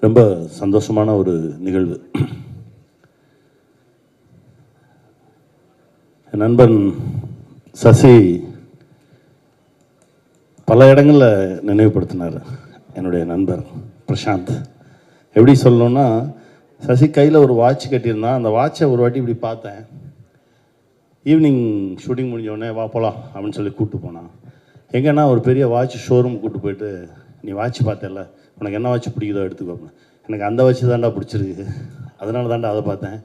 ரொம்ப சந்தோஷமான ஒரு நிகழ்வு. என் நண்பன் சசி பல இடங்களில் நினைவுபடுத்தினார் என்னுடைய நண்பர் பிரசாந்த். எப்படி சொல்லணும்னா சசி கையில் ஒரு வாட்ச் கட்டியிருந்தான். அந்த வாட்சை ஒரு வாட்டி இப்படி பார்த்தேன். ஈவினிங் ஷூட்டிங் முடிஞ்ச உடனே வா போகலாம் அப்படின்னு சொல்லி கூப்பிட்டு போனான். எங்கன்னா ஒரு பெரிய வாட்ச் ஷோரூம் கூப்பிட்டு போயிட்டு நீ வாட்ச் பார்த்தல உனக்கு என்ன வாட்ச் பிடிக்குதோ எடுத்துக்கோ எனக்கு அந்த வச்சு தாண்டா பிடிச்சிருக்கு. அதனால தான்டா அதை பார்த்தேன்.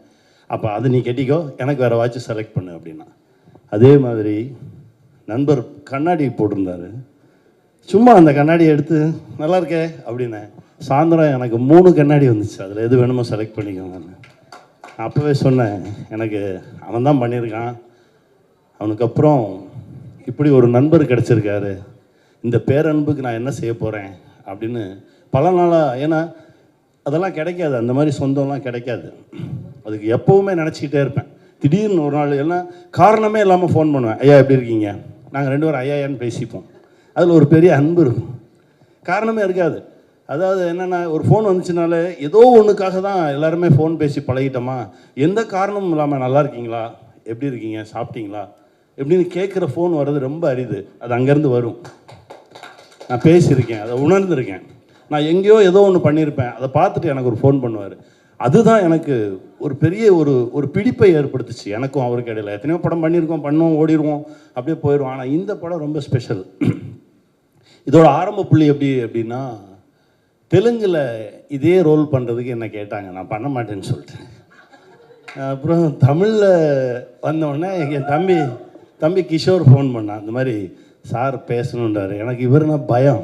அப்போ அதை நீ கட்டிக்கோ எனக்கு வேறு வாட்ச் செலக்ட் பண்ணு அப்படின்னா. அதே மாதிரி நண்பர் கண்ணாடி போட்டிருந்தாரு. சும்மா அந்த கண்ணாடியை எடுத்து நல்லா இருக்கே அப்படின்னேன் சாயந்தரம் எனக்கு மூணு கண்ணாடி வந்துச்சு. அதில் எது வேணுமோ செலக்ட் பண்ணிக்கோங்க. நான் அப்போவே சொன்னேன் எனக்கு அவன் தான் பண்ணியிருக்கான். அவனுக்கு அப்புறம் இப்படி ஒரு நண்பர் கிடச்சிருக்காரு. இந்த பேரன்புக்கு நான் என்ன செய்ய போகிறேன் அப்படின்னு பல நாளாக ஏன்னா அதெல்லாம் கிடைக்காது. அந்த மாதிரி சொந்தம்லாம் கிடைக்காது. அதுக்கு எப்போவுமே நினச்சிக்கிட்டே இருப்பேன். திடீர்னு ஒரு நாள் எல்லாம் காரணமே இல்லாமல் ஃபோன் பண்ணுவேன். ஐயா எப்படி இருக்கீங்க? நாங்கள் ரெண்டு பேரும் ஐயாயான்னு பேசிப்போம். அதில் ஒரு பெரிய அன்பு இருக்கும். காரணமே இருக்காது. அதாவது என்னென்னா ஒரு ஃபோன் வந்துச்சுனாலே ஏதோ ஒன்றுக்காக தான் எல்லாருமே ஃபோன் பேசி பழகிட்டோமா? எந்த காரணமும் இல்லாமல் நல்லா இருக்கீங்களா? எப்படி இருக்கீங்க? சாப்பிட்டீங்களா? எப்படின்னு கேட்குற ஃபோன் வர்றது ரொம்ப அரிது. அது அங்கேருந்து வரும். நான் பேசியிருக்கேன். அதை உணர்ந்திருக்கேன். நான் எங்கேயோ ஏதோ ஒன்று பண்ணியிருப்பேன் அதை பார்த்துட்டு எனக்கு ஒரு ஃபோன் பண்ணுவார். அதுதான் எனக்கு ஒரு பெரிய ஒரு ஒரு பிடிப்பை ஏற்படுத்துச்சு. எனக்கும் அவருக்கு இடையில. எத்தனையோ படம் பண்ணியிருக்கோம் பண்ணுவோம் ஓடிடுவோம் அப்படியே போயிடுவோம் ஆனால் இந்த படம் ரொம்ப ஸ்பெஷல் இதோட ஆரம்ப புள்ளி எப்படி அப்படின்னா தெலுங்கில் இதே ரோல் பண்ணுறதுக்கு என்ன கேட்டாங்க. நான் பண்ண மாட்டேன்னு சொல்லிட்டேன். அப்புறம் தமிழில் வந்தோடனே என் தம்பி தம்பி கிஷோர் ஃபோன் பண்ணான். இந்த மாதிரி சார் பேசணுன்றாரு எனக்கு இவருனா பயம்.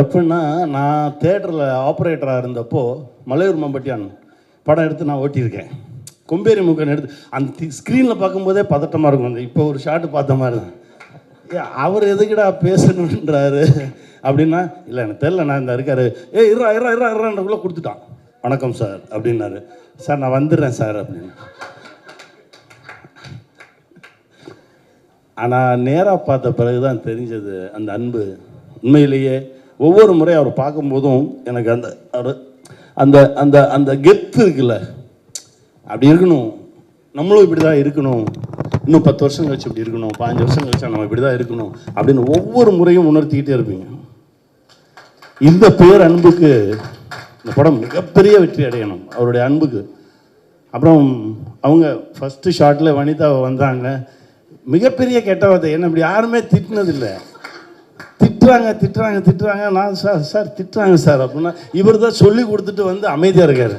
எப்படின்னா நான் தேட்டரில் ஆப்ரேட்டராக இருந்தப்போ மலையூர் மம்பட்டியான் படம் எடுத்து நான் ஓட்டியிருக்கேன். கொம்பேரி முக்கன் எடுத்து அந்த ஸ்க்ரீனில் பார்க்கும்போதே பதட்டமாக இருக்கும். அந்த இப்போ ஒரு ஷாட்டு பார்த்த மாதிரி தான். ஏ அவர் எதுக்குடா பேசணுன்றாரு அப்படின்னா இல்லை எனக்கு தெரில நான் இந்த இருக்காரு. ஏ இருறா இருறா இருறா இருறான்றக்குள்ளே கொடுத்துட்டான். வணக்கம் சார் அப்படின்னாரு. சார் நான் வந்துடுறேன் சார் அப்படின்னு. ஆனால் நேராக பார்த்த பிறகு தான் தெரிஞ்சது அந்த அன்பு உண்மையிலேயே ஒவ்வொரு முறை அவர் பார்க்கும்போதும் எனக்கு அந்த அவர் அந்த அந்த அந்த கெத்து இருக்குல்ல. அப்படி இருக்கணும். நம்மளும் இப்படி தான் இருக்கணும். இன்னும் பத்து வருஷம் கழிச்சு இப்படி இருக்கணும். பாஞ்சு வருஷம் கழிச்சா நம்ம இப்படி தான் இருக்கணும் அப்படின்னு ஒவ்வொரு முறையும் உணர்த்திக்கிட்டே இருப்பீங்க. இந்த பேர் அன்புக்கு இந்த படம் மிகப்பெரிய வெற்றி அடையணும் அவருடைய அன்புக்கு. அப்புறம் அவங்க ஃபஸ்ட்டு ஷாட்டில் வனிதா வந்தாங்க. மிகப்பெரிய கெட்ட வார்த்தை. என்ன இப்படி யாருமே திட்டினதில்லை. திட்டுறாங்க திட்டுறாங்க திட்டுறாங்க. நான் சார் சார் திட்டுறாங்க சார் அப்படின்னா இவர் தான் சொல்லி கொடுத்துட்டு வந்து அமைதியாக இருக்காரு.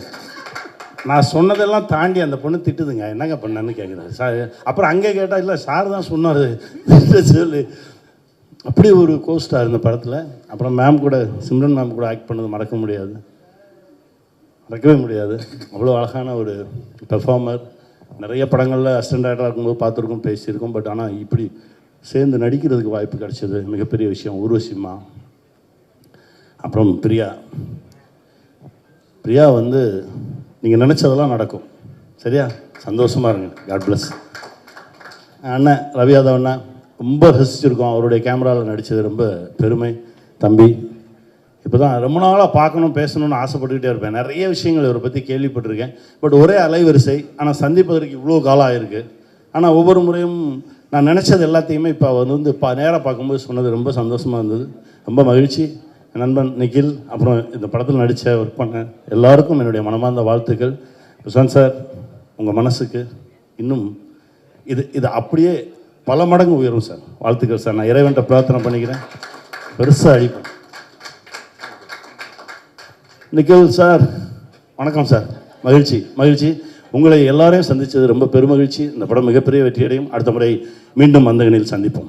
நான் சொன்னதெல்லாம் தாண்டி அந்த பொண்ணு திட்டுதுங்க. என்னங்க பண்ணேன்னு கேட்குறாரு சார் அப்புறம் அங்கே கேட்டால் இல்லை சார் தான் சொன்னார். சொல்லி அப்படி ஒரு கோஸ்டார் இந்த படத்தில். அப்புறம் மேம் கூட சிம்ரன் மேம் கூட ஆக்ட் பண்ணது மறக்க முடியாது. மறக்கவே முடியாது. அவ்வளோ அழகான ஒரு பெர்ஃபார்மர் நிறைய படங்களில் அசிஸ்டன்ட் ஆக்டராக இருக்கும்போது பார்த்துருக்கோம் பேசியிருக்கோம். பட் ஆனால் இப்படி சேர்ந்து நடிக்கிறதுக்கு வாய்ப்பு கிடைச்சது. மிகப்பெரிய விஷயம். ஊர்வசிம்மா அப்புறம் பிரியா. பிரியா வந்து நீங்கள் நினச்சதெல்லாம் நடக்கும். சரியா? சந்தோஷமாக இருங்க. காட் பிளஸ் அண்ணன் ரவி யாதவ் அண்ணன் ரொம்ப ரசிச்சிருக்கோம். அவருடைய கேமராவில் நடித்தது ரொம்ப பெருமை. தம்பி இப்போ தான் ரொம்ப நாளாக பார்க்கணும் பேசணும்னு ஆசைப்பட்டுக்கிட்டே இருப்பேன். நிறைய விஷயங்கள் இவரை பற்றி கேள்விப்பட்டிருக்கேன். பட் ஒரே அலைவரிசை. ஆனால் சந்திப்பதற்கு இவ்வளோ காலம் ஆயிருக்கு. ஆனால் ஒவ்வொரு முறையும் நான் நினச்சது எல்லாத்தையுமே இப்போ அவர் வந்து பா நேராக பார்க்கும்போது சொன்னது ரொம்ப சந்தோஷமாக இருந்தது. ரொம்ப மகிழ்ச்சி. நண்பன் நிகில் அப்புறம் இந்த படத்தில் நடித்த ஒர்க் பண்ண எல்லாருக்கும் என்னுடைய மனமார்ந்த வாழ்த்துக்கள். பிரசாந்த் சார் உங்கள் மனசுக்கு இன்னும் இது இது அப்படியே பல மடங்கு உயரும் சார் வாழ்த்துக்கள் சார் நான் இறைவன்ட்ட பிரார்த்தனை பண்ணிக்கிறேன். பெருசாக அழிப்பேன் நிக்கில் சார் வணக்கம் சார் மகிழ்ச்சி மகிழ்ச்சி. உங்களை எல்லாரையும் சந்தித்தது ரொம்ப பெருமகிழ்ச்சி. இந்த படம் மிகப்பெரிய வெற்றியடையும். அடுத்த முறை மீண்டும் மந்தகனில் சந்திப்போம்.